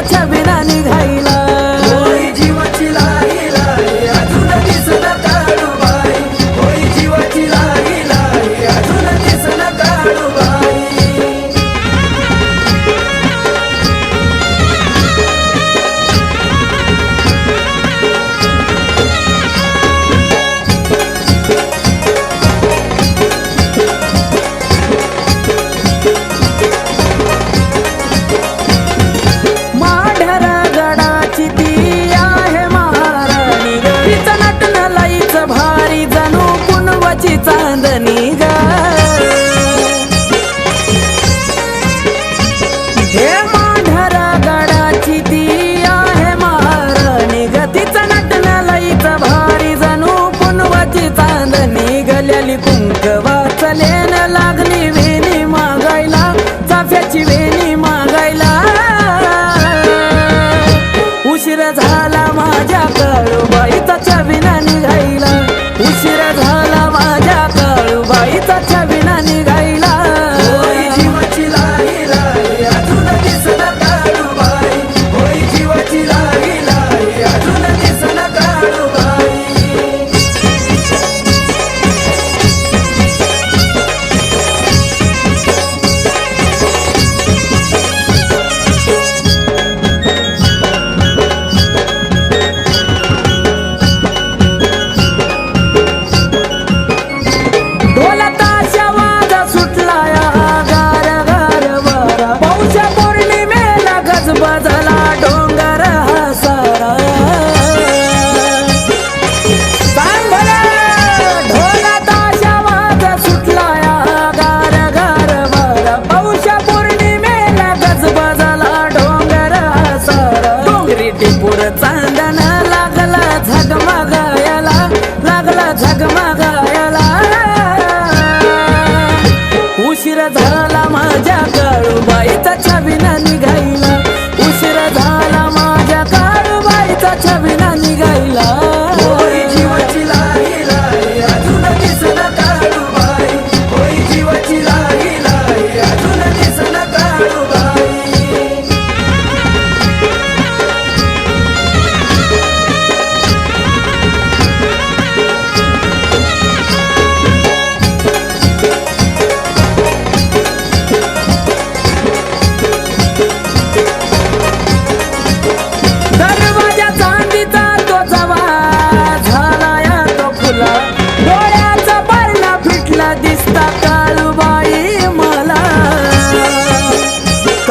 military चांदण लागला झगमगायला लागला झगमगायला. उशीर झाला